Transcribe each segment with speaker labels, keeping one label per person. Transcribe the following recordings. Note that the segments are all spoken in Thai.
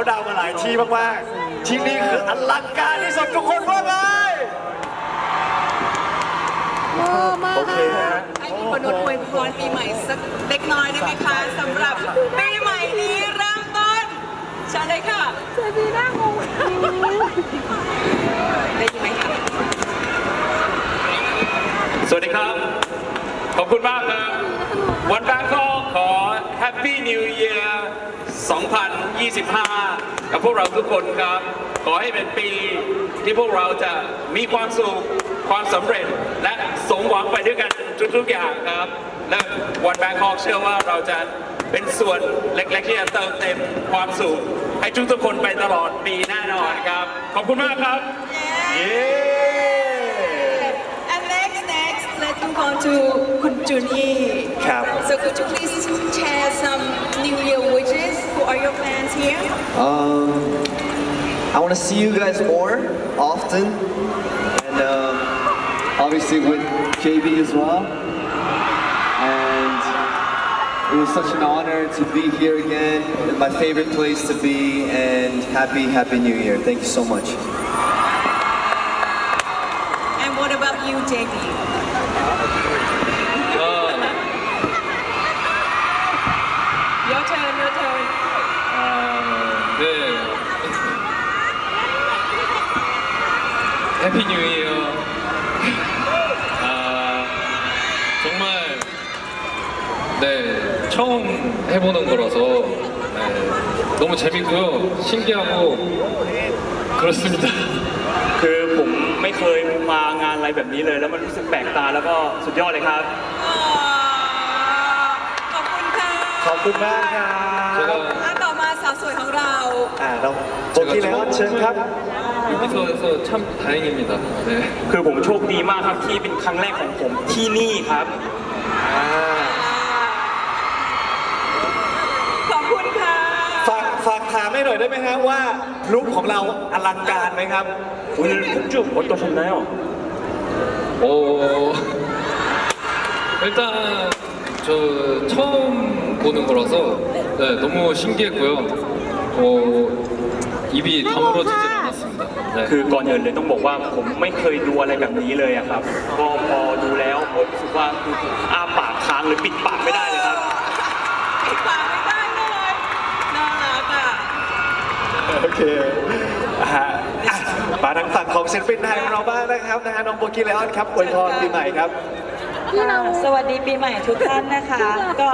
Speaker 1: เขาดาวน์มาหลายที่มากๆที่นี่คืออลังการที่สุดทุกคนว่าไง
Speaker 2: เออมาก
Speaker 1: โอเคฮะ
Speaker 3: ให้คุณปนุษย์อวยพรปีใหม่สักเล็กน้อยได้ไหมคะสำหรับปีใหม่นี้เริ่มต้นเชิญเลยค่ะ
Speaker 2: เจดีน่างง
Speaker 3: ได้ยินไหมคะ
Speaker 4: สวัสดีครับ ขอบคุณมากครับวันแบงคอกขอ Happy New Year 2025 กับพวกเราทุกคนครับ ขอให้เป็นปีที่พวกเราจะมีความสุข ความสำเร็จ และสมหวังไปด้วยกันทุกๆอย่างครับ และวันแบงคอกเชื่อว่าเราจะเป็นส่วนเล็กๆที่จะเติมเต็มความสุข ให้ทุกๆคนไปตลอดปีแน่นอนครับ ขอบคุณมากครับ
Speaker 1: เย้
Speaker 3: And next next let's move on to คุณจุนอี
Speaker 1: ครับ
Speaker 3: So could you please
Speaker 5: Um, I want to see you guys more often, and um, obviously with JB as well. And it was such an honor to be here again, my favorite place to be, and happy, happy New Year. Thank you so much.
Speaker 3: And what about you JB
Speaker 4: 해피 뉴 이어. 아, 정말 네, 처음 해보는 거라서 네, 너무 재밌고요. 신기하고 그렇습니다.
Speaker 6: คือผมไม่เคยมางานอะไรแบบนี้เลย แล้วมันรู้สึกแปลกตาแล้วก็สุดยอดเลยครับ
Speaker 3: อ๋อขอบคุณค่ะ
Speaker 1: ขอบคุณมากครับ
Speaker 4: 제가
Speaker 3: อ่ะต่อมา สาวสวยของเรา
Speaker 1: อ่าน้องโบกี้แล้วเชิญครับ
Speaker 4: 여기서 해서 참 다행입니다. 네.
Speaker 6: คือผมโชคดีมากครับที่เป็นครั้งแรกของผมที่นี่ครับ
Speaker 1: อ่า
Speaker 3: ขอบคุณค่ะ
Speaker 1: ฝากฝากถามให้หน่อยได้ไหมฮะว่าลุคของเราอลังการไหมครับ
Speaker 6: 오늘 폭죽 어떠셨나요?
Speaker 4: 어, 일단 저 처음 보는 거라서 네, 너무 신기했고요. 어, 입이 다물어지질 않았습니다. 네.
Speaker 6: คือก่อนอื่นเลยต้องบอกว่าผมไม่เคยดูอะไรแบบนี้เลยอะครับก็พอดูแล้วผมรู้สึกว่าคืออ้าปากค้างหรือปิดปากไม่ได้เลยครับ
Speaker 3: ปิดปากไม่ได้เลยน่ารักอ่ะ
Speaker 1: โอเคอ่ะฮะอ่ะมาทางฝั่งของศิลปินไทยของเราบ้างนะครับนะฮะน้องโบกี้เลออนครับอวยพรปีใหม่ครับ
Speaker 2: พี่เรา
Speaker 7: สวัสดีปีใหม่ทุกท่านนะคะ ก็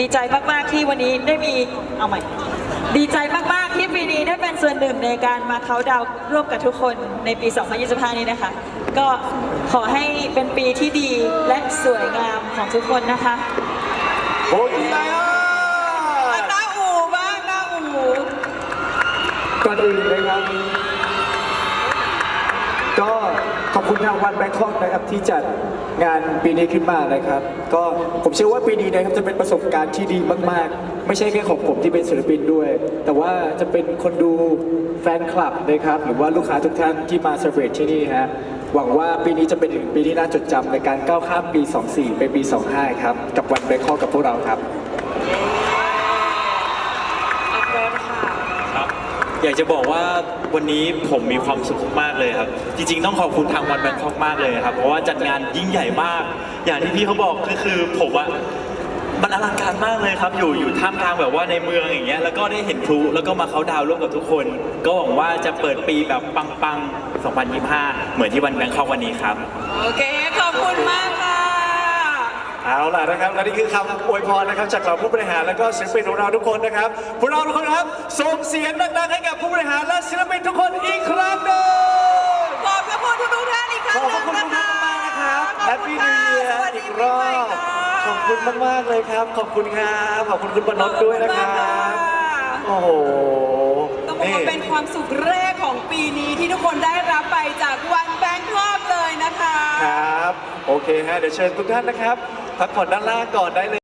Speaker 7: ดีใจมากๆที่วันนี้ได้มีเอาใหม่ ดีใจมากๆที่ปีนี้ได้เป็นส่วนหนึ่งในการมาเขาน์ดาวน์ร่วมกับทุกคนในปี 2025 นี้นะคะ ก็ขอให้เป็นปีที่ดีและสวยงามของทุกคนนะคะ
Speaker 1: โบกี้เลออน
Speaker 3: ตาอูบ้างตาอู
Speaker 8: ก่อนอื่นเลยครับก็ ขอบคุณทางวันแบงคอกนะครับที่จัดงานปีนี้ขึ้นมานะครับ ก็ผมเชื่อว่าปีนี้นะครับจะเป็นประสบการณ์ที่ดีมาก ๆ ไม่ใช่แค่ของผมที่เป็นศิลปินด้วย แต่ว่าจะเป็นคนดูแฟนคลับนะครับ หรือว่าลูกค้าทุกท่านที่มาเซอร์เบรตที่นี่ฮะหวังว่าปีนี้จะเป็นถึงปีที่น่าจดจำในการก้าวข้ามปี 24 ไปปี 25 ครับ กับวันแบงคอกกับพวกเราครับ
Speaker 3: อัพโหลดค่ะ
Speaker 9: ครับ อยากจะบอกว่าวันนี้ผมมีความสุขมากเลยครับ จริงๆ ต้องขอบคุณทางวันแบงคอกมากเลยครับ เพราะว่าจัดงานยิ่งใหญ่มาก อย่างที่พี่เขาบอกก็คือผมอะมันอลังการมากเลยครับ อยู่อยู่ท่ามกลางแบบว่าในเมืองอย่างเงี้ย แล้วก็ได้เห็นพลุแล้วก็มาเขาดาวร่วมกับทุกคน ก็หวังว่าจะเปิดปีแบบปังๆ 2025 เหมือนที่วันแบงคอกวันนี้ครับ
Speaker 3: โอเค ขอบคุณมาก
Speaker 1: เอาล่ะนะครับและนี่คือคำอวยพรนะครับจากเราผู้บริหารและก็ศิลปินของเราทุกคนนะครับพวกเราทุกคนครับส่งเสียงดังๆให้กับผู้บริหารและศิลปินทุกคนอีกครั้งหนึ่ง
Speaker 3: ขอบพระคุณทุกๆท่านอีกครั้
Speaker 1: ข
Speaker 3: ง
Speaker 1: อบ
Speaker 3: ห
Speaker 1: พ
Speaker 3: นึ่
Speaker 1: ระ
Speaker 3: ง
Speaker 1: คุณ
Speaker 3: นะ
Speaker 1: ทุก
Speaker 3: คะ
Speaker 1: ท่านมากๆนะครับ
Speaker 3: ข
Speaker 1: แฮ
Speaker 3: อบ
Speaker 1: ป
Speaker 3: คุณ
Speaker 1: ปี้
Speaker 3: ค่ะ
Speaker 1: นิวเยีย
Speaker 3: สวัส
Speaker 1: ร์
Speaker 3: ดี
Speaker 1: อีก
Speaker 3: ปี
Speaker 1: รอ
Speaker 3: ใหม่
Speaker 1: บ
Speaker 3: ค่ะ
Speaker 1: ขอบคุณมากๆเลยครับ ขอบคุณครับขอบคุณคุณปนดด้วยนะครั
Speaker 3: ขอบคุณมาก
Speaker 1: บ
Speaker 3: ค่ะ
Speaker 1: โอ้โห
Speaker 3: ต้องบอกว่าเป็นความสุขแรกของปีนี้ที่ทุกคนได้รับไปจากวันแบงคอกเลยนะคะ
Speaker 1: ครับ โอเคฮะเดี๋ยวเชิญทุกท่านนะครับ พักผ่อนด้านล่างก่อนได้เลย